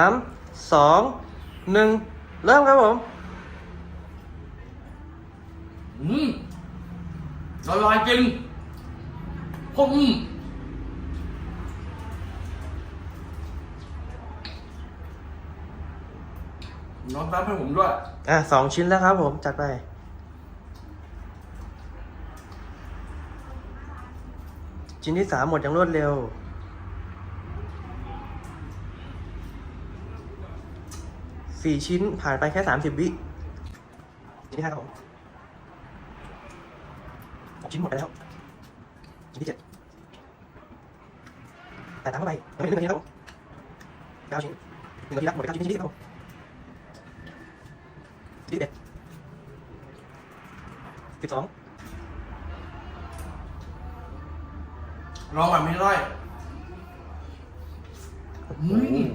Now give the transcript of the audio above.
สามสองหนึ่งเริ่มครับผมอืมละลายจริงผมอืมน้องแป๊บให้ผมด้วย อะสองชิ้นแล้วครับผม จัดไป ชิ้นที่สามหมดอย่างรวดเร็ว สี่ชิ้นผ่านไปแค่สามสิบวิชิ้นที่ห้าครับผมหกชิ้นหมดไปแล้วชิ้นที่เจ็ดแต่ตามเข้าไปยังไม่ถึงนาทีนะครับผมเก้าชิ้นหนึ่งนาทีละหมดไปเก้าชิ้นชิ้นที่สิบครับผมชิ้นที่สิบเอ็ดสิบสองลองแบบไม่ร้อย อืม